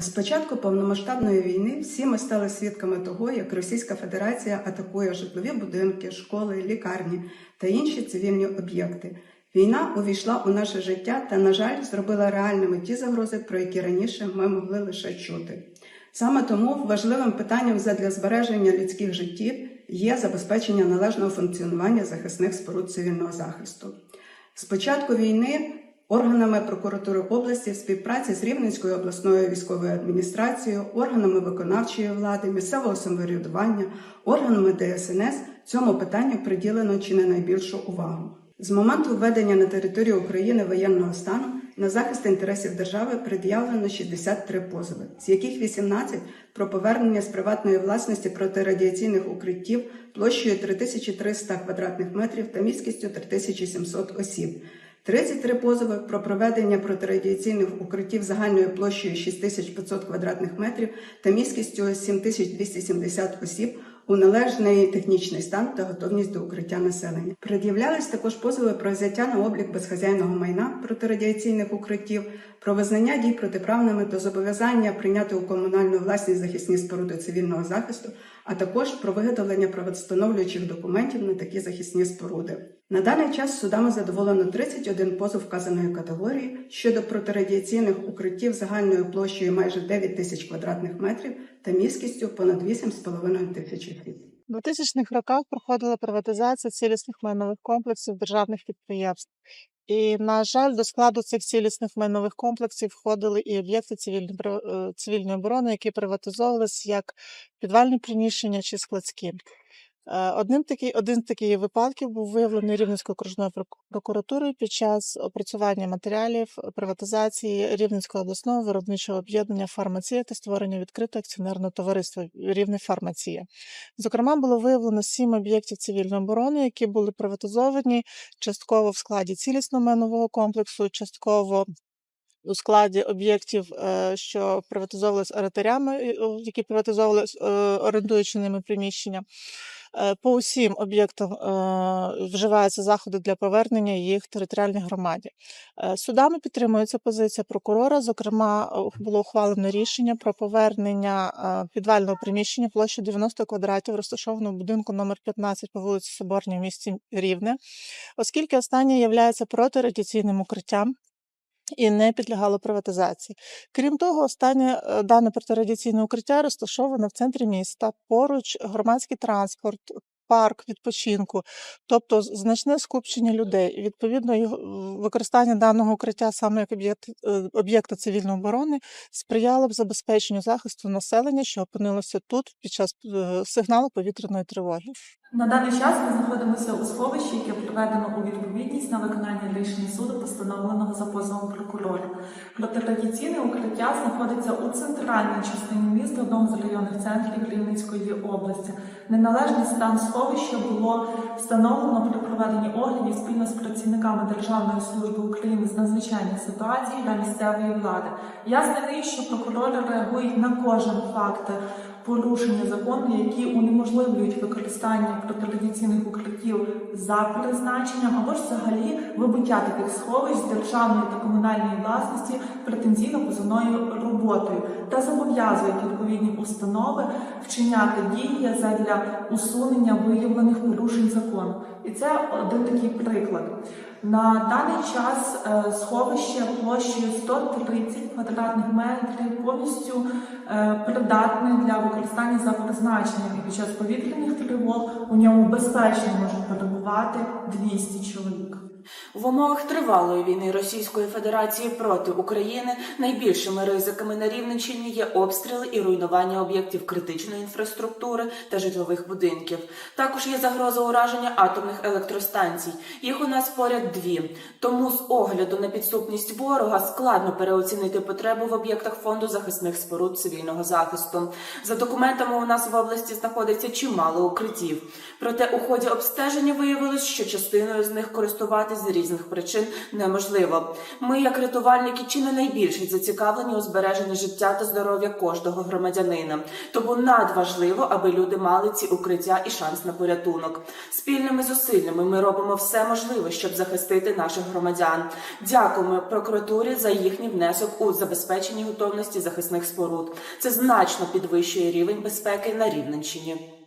З початку повномасштабної війни всі ми стали свідками того, як Російська Федерація атакує житлові будинки, школи, лікарні та інші цивільні об'єкти. Війна увійшла у наше життя та, на жаль, зробила реальними ті загрози, про які раніше ми могли лише чути. Саме тому важливим питанням задля збереження людських життів є забезпечення належного функціонування захисних споруд цивільного захисту. З початку війни органами прокуратури області в співпраці з Рівненською обласною військовою адміністрацією, органами виконавчої влади, місцевого самоврядування, органами ДСНС цьому питанню приділено чи не найбільшу увагу. З моменту введення на територію України воєнного стану на захист інтересів держави пред'явлено 63 позови, з яких 18 про повернення з приватної власності протирадіаційних укриттів площею 3300 квадратних метрів та міськістю 3700 осіб. 33 позови про проведення протирадіаційних укриттів загальною площею 6500 квадратних метрів та міськістю 7270 осіб у належний технічний стан та готовність до укриття населення. Пред'являлись також позови про взяття на облік безхазяйного майна протирадіаційних укриттів, про визнання дій протиправними та зобов'язання прийняти у комунальну власність захисні споруди цивільного захисту, а також про виготовлення правовстановлюючих документів на такі захисні споруди. На даний час судами задоволено 31 позов вказаної категорії щодо протирадіаційних укриттів загальною площею майже 9 тисяч квадратних метрів та міськістю понад 8,5 тисяч осіб. У 2000-х роках проходила приватизація цілісних майнових комплексів державних підприємств. І, на жаль, до складу цих цілісних майнових комплексів входили і об'єкти е, цивільної оборони, які приватизовувалися як підвальні приміщення чи складські. Е, Одним такий, один з таких випадків був виявлений Рівненською окружною прок- прокуратурою під час опрацювання матеріалів приватизації Рівненського обласного виробничого об'єднання фармація та створення відкритого акціонерного товариства Рівне фармація. Зокрема, було виявлено сім об'єктів цивільної оборони, які були приватизовані частково в складі цілісного майнового комплексу, частково у складі об'єктів, е, що приватизовувалися орендарями, е, які приватизовувалися е, орендуючи ними приміщення. Е, По усім об'єктам е, вживаються заходи для повернення їх територіальній громаді. Е, Судами підтримується позиція прокурора. Зокрема, було ухвалено рішення про повернення підвального приміщення площі 90 квадратів, розташованого будинку номер 15 по вулиці Соборній в місті Рівне, оскільки останнє є протирадіаційним укриттям і не підлягало приватизації. Крім того, останнє е, дане протирадіаційне укриття розташоване в центрі міста, поруч громадський транспорт. Парк відпочинку, тобто значне скупчення людей. Відповідно, його використання даного укриття саме як об'єкт е, об'єкта цивільної оборони сприяло б забезпеченню захисту населення, що опинилося тут під час е, сигналу повітряної тривоги. На даний час ми знаходимося у сховищі, яке приведено у відповідність на виконання рішення суду, постановленого за позовом прокурора. Протирадіаційне укриття знаходиться у центральній частині міста, одному з районних центрів Рівненської області. Неналежний стан сховища було встановлено при проведенні оглядів спільно з працівниками Державної служби України з надзвичайних ситуацій та місцевої влади. Ясна річ, що прокурори реагують на кожен факт порушення закону, які унеможливлюють використання протирадіаційних укриттів за призначенням або ж взагалі вибуття таких сховищ з державної та комунальної власності претензійно-позовною роботою та зобов'язують відповідні установи вчиняти дії задля усунення виявлених порушень закону. І це один такий приклад. На даний час е, сховище площею 130 квадратних метрів повністю е, придатне для використання за призначенням. І під час повітряних тривог у ньому безпечно може перебувати 200 чоловік. В умовах тривалої війни Російської Федерації проти України найбільшими ризиками на Рівненщині є обстріли і руйнування об'єктів критичної інфраструктури та житлових будинків. Також є загроза ураження атомних електростанцій. Їх у нас поряд дві. Тому з огляду на підступність ворога складно переоцінити потребу в об'єктах фонду захисних споруд цивільного захисту. За документами у нас в області знаходиться чимало укриттів. Проте у ході обстеження виявилось, що частиною з них користуватись з різних причин неможливо. Ми, як рятувальники, чи не найбільше зацікавлені у збереженні життя та здоров'я кожного громадянина. Тому надважливо, аби люди мали ці укриття і шанс на порятунок. Спільними зусиллями ми робимо все можливе, щоб захистити наших громадян. Дякуємо прокуратурі за їхній внесок у забезпеченні готовності захисних споруд. Це значно підвищує рівень безпеки на Рівненщині.